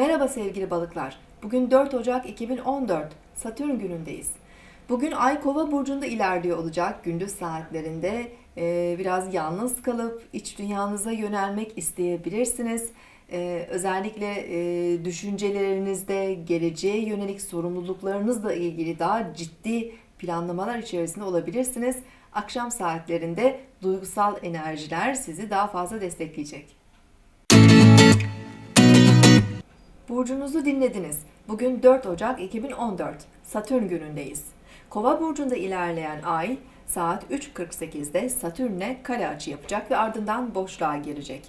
Merhaba sevgili balıklar. Bugün 4 Ocak 2014 Satürn günündeyiz. Bugün Ay Kova burcunda ilerliyor olacak. Gündüz saatlerinde e, biraz yalnız kalıp iç dünyanıza yönelmek isteyebilirsiniz. E, özellikle e, düşüncelerinizde geleceğe yönelik sorumluluklarınızla ilgili daha ciddi planlamalar içerisinde olabilirsiniz. Akşam saatlerinde duygusal enerjiler sizi daha fazla destekleyecek. Burcunuzu dinlediniz. Bugün 4 Ocak 2014 Satürn günündeyiz. Kova burcunda ilerleyen ay saat 3.48'de Satürn'le kare açı yapacak ve ardından boşluğa girecek.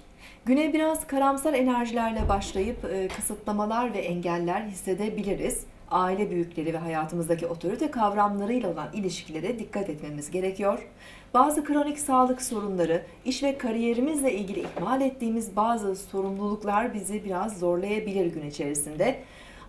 Güne biraz karamsar enerjilerle başlayıp e, kısıtlamalar ve engeller hissedebiliriz. Aile büyükleri ve hayatımızdaki otorite kavramlarıyla olan ilişkilere dikkat etmemiz gerekiyor. Bazı kronik sağlık sorunları, iş ve kariyerimizle ilgili ihmal ettiğimiz bazı sorumluluklar bizi biraz zorlayabilir gün içerisinde.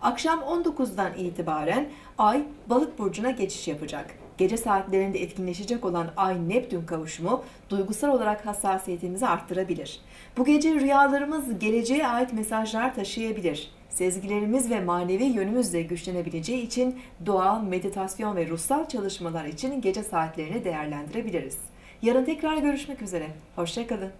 Akşam 19'dan itibaren Ay Balık burcuna geçiş yapacak. Gece saatlerinde etkinleşecek olan Ay-Neptün kavuşumu duygusal olarak hassasiyetimizi arttırabilir. Bu gece rüyalarımız geleceğe ait mesajlar taşıyabilir. Sezgilerimiz ve manevi yönümüz de güçlenebileceği için dua, meditasyon ve ruhsal çalışmalar için gece saatlerini değerlendirebiliriz. Yarın tekrar görüşmek üzere. Hoşçakalın.